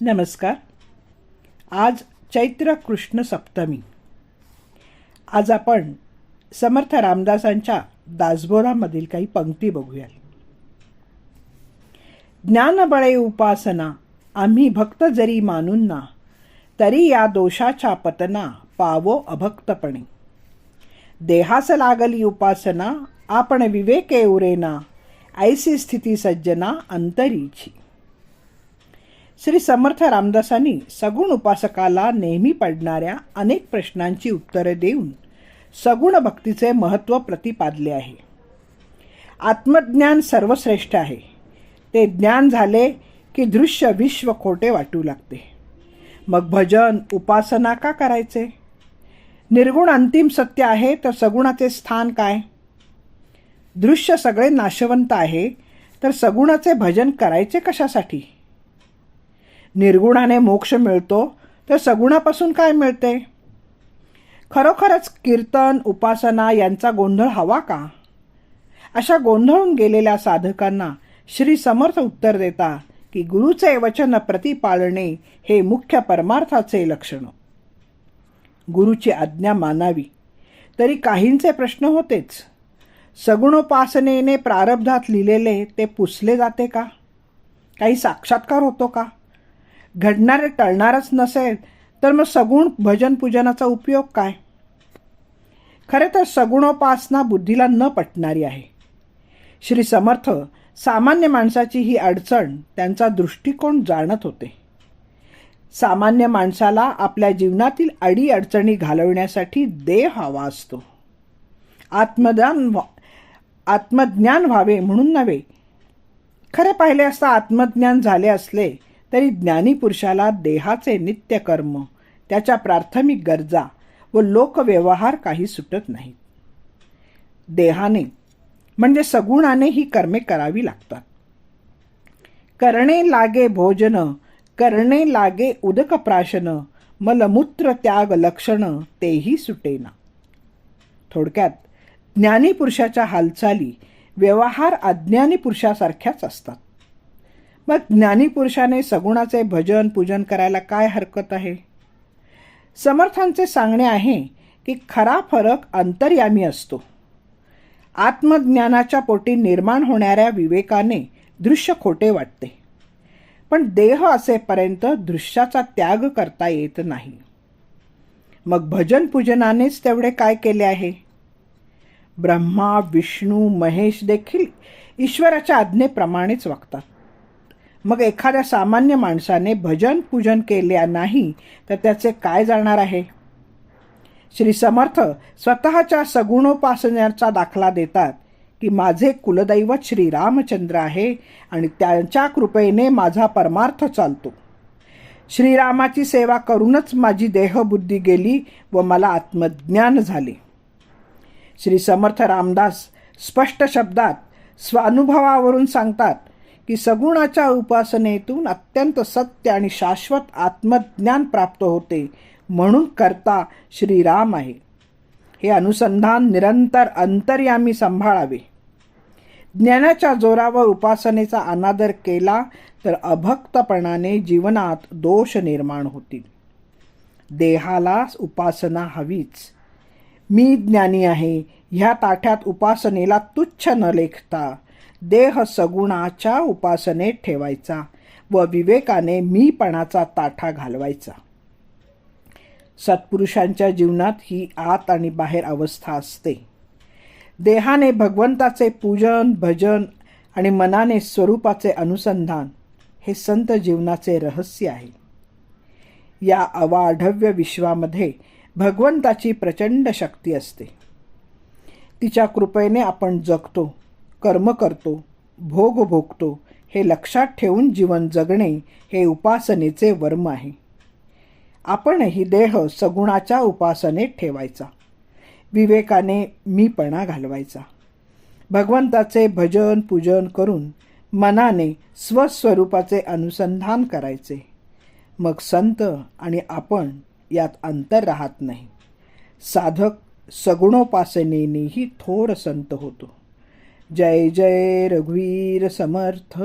नमस्कार. आज चैत्र कृष्ण सप्तमी. आज आपण समर्थ रामदासांच्या दासबोरामधील काही पंक्ती बघूया ज्ञानबळे उपासना आम्ही भक्त जरी मानून ना तरी या दोषाच्या पतना पावो अभक्तपणे. देहास लागली उपासना आपण विवेके उरेना ऐसी स्थिती सज्जना अंतरीची. श्री समर्थ रामदासांनी सगुण उपासकाला नेहमी पडणाऱ्या अनेक प्रश्नांची उत्तरे देऊन सगुण भक्तीचे महत्त्व प्रतिपादले आहे. आत्मज्ञान सर्वश्रेष्ठ आहे. ते ज्ञान झाले की दृश्य विश्व खोटे वाटू लागते. मग भजन उपासना का करायचे? निर्गुण अंतिम सत्य आहे तर सगुणाचे स्थान काय? दृश्य सगळे नाशवंत आहे तर सगुणाचे भजन करायचे कशासाठी? निर्गुणाने मोक्ष मिळतो तर सगुणापासून काय मिळते? खरोखरच कीर्तन उपासना यांचा गोंधळ हवा का? अशा गोंधळून गेलेल्या साधकांना श्री समर्थ उत्तर देता की गुरुचे वचन प्रतिपाळणे हे मुख्य परमार्थाचे लक्षण. गुरुची आज्ञा मानावी तरी काहींचे प्रश्न होतेच. सगुणोपासनेने प्रारब्धात लिहिलेले ते पुसले जाते का? काही साक्षात्कार होतो का? घडणारे टळणारच नसेल तर मग सगुण भजन पूजनाचा उपयोग काय? खरे तर सगुणोपासना बुद्धीला न पटणारी आहे. श्री समर्थ सामान्य माणसाची ही अडचण त्यांचा दृष्टिकोन जाणत होते. सामान्य माणसाला आपल्या जीवनातील अडी अडचणी घालवण्यासाठी देह हवा असतो. आत्मज्ञान आत्मज्ञान व्हावे म्हणून नव्हे. खरे पाहिले असता आत्मज्ञान झाले असले तरी ज्ञानीपुरुषाला देहाचे नित्यकर्म त्याच्या प्राथमिक गरजा व लोकव्यवहार काही सुटत नाहीत. देहाने म्हणजे सगुणाने ही कर्मे करावी लागतात. करणे लागे भोजन करणे लागे उदक प्राशन मलमूत्र त्याग लक्षण तेही सुटेना. थोडक्यात ज्ञानी पुरुषाच्या हालचाली व्यवहार अज्ञानी पुरुषासारख्याच असतात. मग ज्ञानी पुरुषाने सगुणाचे भजन पूजन करायला काय हरकत आहे? समर्थांचे सांगणे आहे की खरा फरक अंतर्यामी असतो. आत्मज्ञानाच्या पोटी निर्माण होणाऱ्या विवेकाने दृश्य खोटे वाटते. पण देह असेपर्यंत दृश्याचा त्याग करता येत नाही. मग भजन पूजनानेच तेवढे काय केले आहे? ब्रह्मा विष्णू महेश देखील ईश्वराच्या आज्ञेप्रमाणेच वागतात. मग एखाद्या सामान्य माणसाने भजन पूजन केल्या नाही तर त्याचे काय जाणार आहे? श्री समर्थ स्वतःच्या सगुणोपासनेचा दाखला देतात की माझे कुलदैवत श्री रामचंद्र आहे आणि त्यांच्या कृपेने माझा परमार्थ चालतो. श्रीरामाची सेवा करूनच माझी देहबुद्धी गेली व मला आत्मज्ञान झाले. श्री समर्थ रामदास स्पष्ट शब्दात स्वानुभवावरून सांगतात की सगुणाच्या उपासनेतून अत्यंत सत्य आणि शाश्वत आत्मज्ञान प्राप्त होते म्हणून करता श्रीराम आहे. हे अनुसंधान निरंतर अंतर्यामी सांभाळावे. ज्ञानाच्या जोरावर उपासनेचा अनादर केला तर अभक्तपणाने जीवनात दोष निर्माण होतील. देहाला उपासना हवीच. मी ज्ञानी आहे ह्या ताठ्यात उपासनेला तुच्छ न लेखता देह सगुणाच्या उपासनेत ठेवायचा व विवेकाने मीपणाचा ताठा घालवायचा. सत्पुरुषांच्या जीवनात ही आत आणि बाहेर अवस्था असते. देहाने भगवंताचे पूजन भजन आणि मनाने स्वरूपाचे अनुसंधान हे संत जीवनाचे रहस्य आहे. या अवाढव्य विश्वामध्ये भगवंताची प्रचंड शक्ती असते. तिच्या कृपेने आपण जगतो कर्म करतो भोग भोगतो हे लक्षात ठेवून जीवन जगणे हे उपासनेचे वर्म आहे. आपणही देह सगुणाच्या उपासनेत ठेवायचा. विवेकाने मीपणा घालवायचा. भगवंताचे भजन पूजन करून मनाने स्वस्वरूपाचे अनुसंधान करायचे. मग संत आणि आपण यात अंतर राहत नाही. साधक सगुणोपासनेनेही थोर संत होतो. जय जय रघुवीर समर्थ.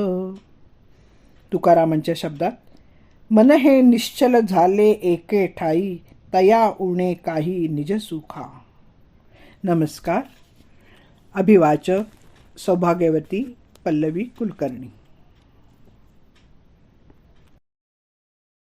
तुकारामांच्या शब्दात मन हे निश्चल झाले एके ठाई तया उणे काही निज सुखा. नमस्कार. अभिवाचक सौभाग्यवती पल्लवी कुलकर्णी.